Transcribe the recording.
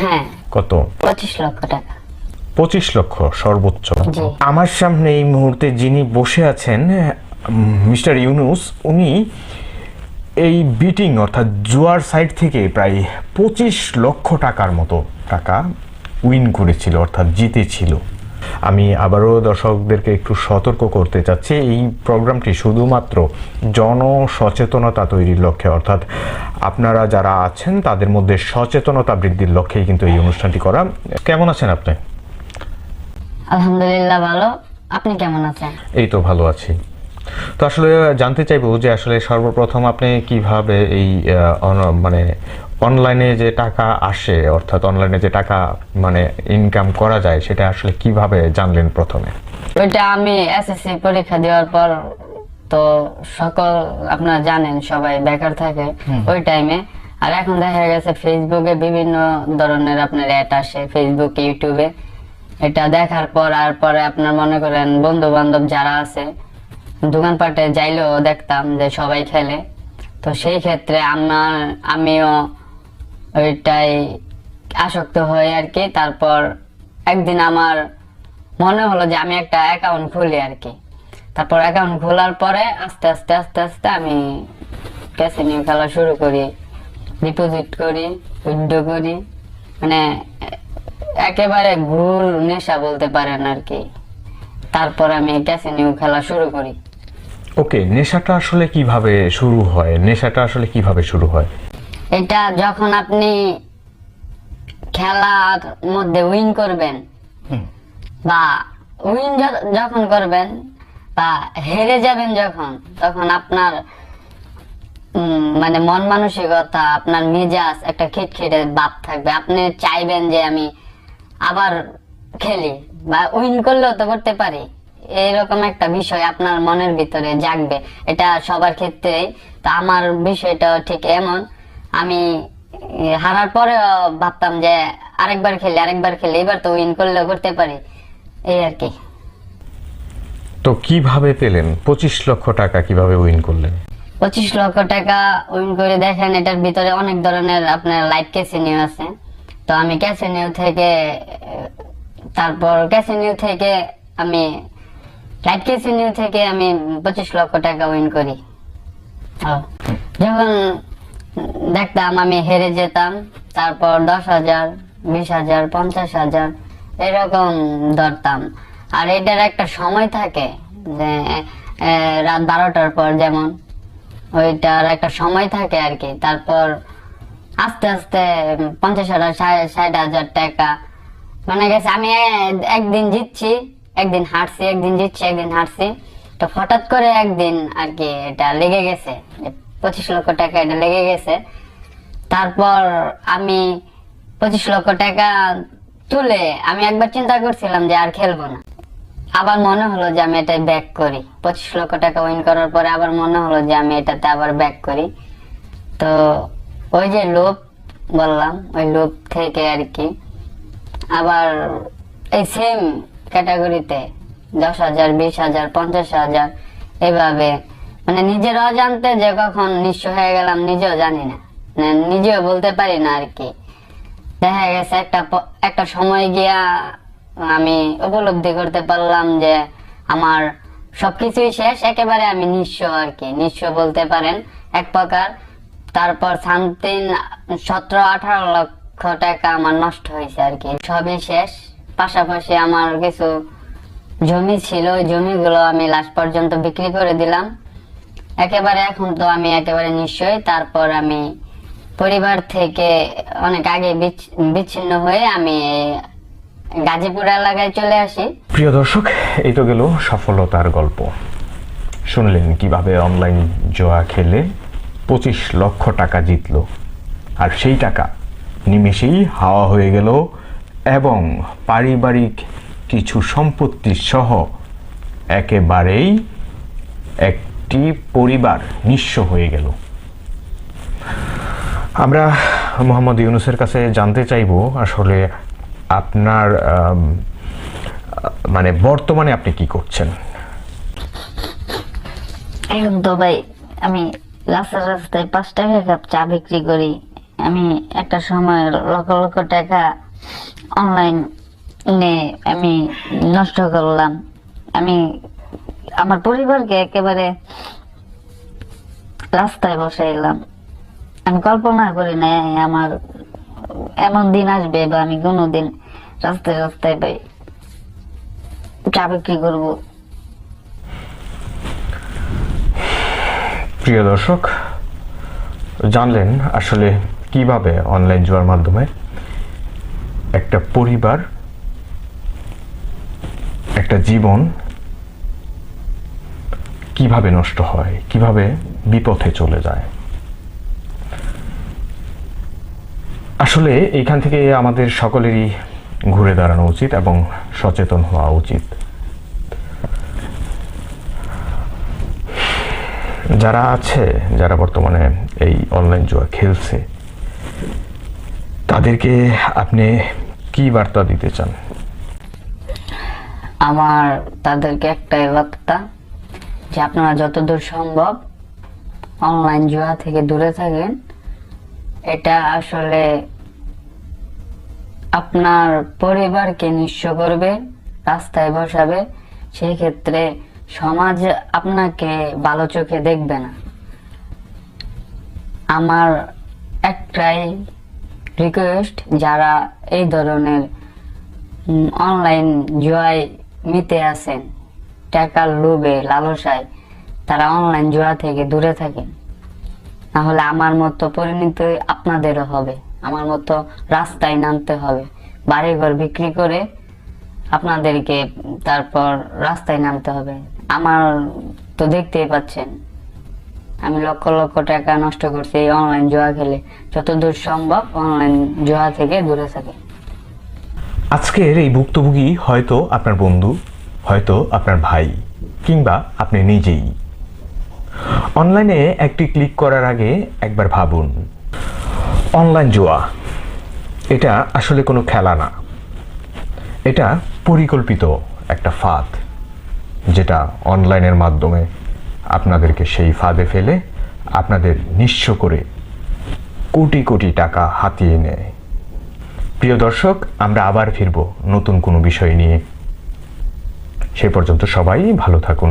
হ্যাঁ। কত? পঁচিশ লক্ষ টাকা। পঁচিশ লক্ষ সর্বোচ্চ। আমার সামনে এই মুহূর্তে যিনি বসে আছেন মিস্টার ইউনুস উনি এই বিটিং অর্থাৎ জুয়ার সাইড থেকে প্রায় পঁচিশ লক্ষ টাকার মতো টাকা উইন করেছিল অর্থাৎ জিতেছিল। আমি আবারও দর্শকদেরকে একটু সতর্ক করতে চাচ্ছি। এই প্রোগ্রামটি শুধুমাত্র জনসচেতনতা তৈরির লক্ষ্যে অর্থাৎ আপনারা যারা আছেন তাদের মধ্যে সচেতনতা বৃদ্ধির লক্ষ্যেই কিন্তু এই অনুষ্ঠানটি করা। কেমন আছেন আপনি? আলহামদুলিল্লাহ ভালো। আপনি কেমন আছেন? এই তো ভালো আছি। তো আসলে জানতে চাইব যে আসলে সর্বপ্রথম আপনি কীভাবে এই মানে অনলাইনে যে টাকা আসে অর্থাৎ অনলাইনে যে টাকা মানে ইনকাম করা যায় সেটা আসলে কীভাবে জানলেন প্রথমে? ওইটা আমি এসএসসি পরীক্ষা দেওয়ার পর তো সকল আপনারা জানেন সবাই বেকার থাকে ওই টাইমে আর এখন দেখা গেছে ফেসবুকে বিভিন্ন ধরনের আপনার অ্যাড আসে ফেসবুক ইউটিউবে এটা দেখার পর আর পরে আপনার মনে করেন বন্ধু বান্ধব যারা আছে দোকানপাটে যাইলেও দেখতাম যে সবাই খেলে। তো সেই ক্ষেত্রে আমার আমিও ওইটাই আসক্ত হই আর কি। তারপর একদিন আমার মনে হলো যে আমি একটা অ্যাকাউন্ট খুলি আর কি। তারপর অ্যাকাউন্ট খোলার পরে আস্তে আস্তে আস্তে আস্তে আমি ক্যাসিনিও খেলা শুরু করি। ডিপোজিট করি উইথড্র করি। মানে একেবারে ভুল নেশা বলতে পারেন আর কি। তারপর আমি ক্যাসিনিও খেলা শুরু করি। ওকে, নেশাটা আসলে কীভাবে শুরু হয়? নেশাটা আসলে কীভাবে শুরু হয়? এটা যখন আপনি খেলার মধ্যে উইন করবেন বা উইন যখন করবেন বা হেরে যাবেন যখন তখন আপনার মানে মন মানসিকতা আপনার মেজাজ একটা খিটখিটে ভাব থাকবে। আপনি চাইবেন যে আমি আবার খেলি বা উইন করলেও তো করতে পারি। এরকম একটা বিষয় আপনার মনের ভিতরে জাগবে। এটা সবার ক্ষেত্রেই। তো আমার বিষয়টা ঠিক এমন। আমি হারার পরে ভাবতাম যে আরেকবার খেলি আরেকবার খেলি এবার তো উইন করলেও করতে পারি। এই আর কি। তো কীভাবে পেলেন? পঁচিশ লক্ষ টাকা কীভাবে উইন করলেন? পঁচিশ লক্ষ টাকা উইন করে দেখেন এটার ভিতরে অনেক ধরনের আপনার লাইট ক্যাসিনিও আছে। তো আমি ক্যাসিনিও থেকে তারপর ক্যাসিনিও থেকে আমি লাইট ক্যাসিনিও থেকে আমি পঁচিশ লক্ষ টাকা উইন করি। যখন দেখতাম আমি হেরে যেতাম, তারপর দশ হাজার, বিশ হাজার, পঞ্চাশ হাজার, এরকম ধরতাম। আর এটার একটা সময় থাকে যে রাত বারোটার পর যেমন, ওইটার একটা সময় থাকে আর কি। তারপর আস্তে আস্তে পঞ্চাশ হাজার, ষাট- হাজার টাকা। মানে গেছে আমি একদিন জিতছি, একদিন হারছি, একদিন জিতছি, একদিন হারছি। তো হঠাৎ করে একদিন আর কি এটা লেগে গেছে। পঁচিশ লক্ষ টাকা এটা লেগে গেছে। তারপর আমি পঁচিশ লক্ষ টাকা তুলে আমি একবার চিন্তা করছিলাম যে আর খেলব না। আবার মনে হলো যে আমি এটাই ব্যাক করি। পঁচিশ লক্ষ টাকা উইন করার পরে আবার মনে হলো যে আমি এটাতে আবার ব্যাক করি। তো ওই যে লোভ বললাম, ওই লোভ থেকে আর কি। আবার এই সেম ক্যাটাগরিতে দশ হাজার, বিশ হাজার, পঞ্চাশ হাজার এভাবে মানে নিজের অজান্তে যে কখন নিঃস্ব হয়ে গেলাম, নিজেও জানি না। মানে নিজেও বলতে পারি না আর কি। দেখা গেছে একটা একটা সময় গিয়া আমি উপলব্ধি করতে পারলাম যে আমার সবকিছুই শেষ, একেবারে আমি নিঃস্ব আর কি। নিঃস্ব বলতে পারেন এক প্রকার। তারপর সামথিং সতেরো, আঠারো লক্ষ টাকা আমার নষ্ট হয়েছে আর কি। সবই শেষ। পাশাপাশি আমার কিছু জমি ছিল, ওই জমিগুলো আমি লাস্ট পর্যন্ত বিক্রি করে দিলাম। একেবারে এখন তো আমি একেবারে নিশ্চয় তারপর আমি পরিবার থেকে অনেক আগে বিচ্ছ- বিচ্ছিন্ন হয়ে আমি গাজীপুর এলাকায় চলে আসি। প্রিয় দর্শক, এই তো গেল সফলতার গল্প। শুনলেন কীভাবে অনলাইন জোয়া খেলে পঁচিশ লক্ষ টাকা জিতলো। আর সেই টাকা নিমেষেই হাওয়া হয়ে গেল এবং পারিবারিক কিছু সম্পত্তি সহ একেবারেই একটি পরিবার নিঃস্ব হয়ে গেল। আমরা মোহাম্মদ ইউনুসের কাছে জানতে চাইব আসলে আপনার মানে বর্তমানে আপনি কি করছেন? এখন তো ভাই আমি রাস্তা রাস্তায় পাঁচ টাকা কাপ চা বিক্রি করি। আমি একটা সময় লক্ষ লক্ষ টাকা অনলাইন নে আমি নষ্ট করলাম। আমি আমার পরিবারকে একেবারে রাস্তায় বসাইলাম আমি কল্পনা করি না আমার এমন দিন আসবে বা আমি কোনোদিন রাস্তায় রাস্তায় পাই প্রিয় দর্শক, জানলেন আসলে কীভাবে অনলাইন জুয়ার মাধ্যমে একটা পরিবার, একটা জীবন কীভাবে নষ্ট হয়, কীভাবে বিপথে চলে যায়। আসলে এইখান থেকে আমাদের সকলেরই ঘুরে দাঁড়ানো উচিত এবং সচেতন হওয়া উচিত। যারা আছে, যারা বর্তমানে এই অনলাইন জুয়া খেলছে, তাদেরকে আপনি কি বার্তা দিতে চান? আমার তাদেরকে একটাই বার্তা যে আপনারা যতদূর সম্ভব অনলাইন জুয়া থেকে দূরে থাকেন। এটা আসলে আপনার পরিবারকে নিঃস্ব করবে, রাস্তায় বসাবে, সেই ক্ষেত্রে সমাজ আপনাকে ভালো চোখে দেখবে না। আমার একটাই রিকোয়েস্ট যারা এই ধরনের অনলাইন জুয়ায় মিতে আছেন টাকার লোভে, লালসায় তারা অনলাইন জুয়া থেকে দূরে থাকেন নাহলে আমার মতো পরিণতি আপনাদেরও হবে। আমার মতো রাস্তায় নামতে হবে। বাড়িঘর বিক্রি করে আপনাদেরকে তারপর রাস্তায় নামতে হবে। আমার তো দেখতেই পাচ্ছেন, আমি লক্ষ লক্ষ টাকা নষ্ট করছি এই অনলাইন জোয়া খেলে। যতদূর সম্ভব অনলাইন জুয়া থেকে দূরে থাকে। আজকের এই ভুক্তভোগী হয়তো আপনার বন্ধু হয়তো আপনার ভাই কিংবা আপনি নিজেই। অনলাইনে একটি ক্লিক করার আগে একবার ভাবুন, অনলাইন জুয়া, এটা আসলে কোনো খেলা না। এটা পরিকল্পিত একটা ফাঁদ, যেটা অনলাইনের মাধ্যমে আপনাদেরকে সেই ফাঁদে ফেলে আপনাদের নিঃস্ব করে কোটি কোটি টাকা হাতিয়ে নেয়। প্রিয় দর্শক, আমরা আবার ফিরব নতুন কোনো বিষয় নিয়ে। সে পর্যন্ত সবাই ভালো থাকুন।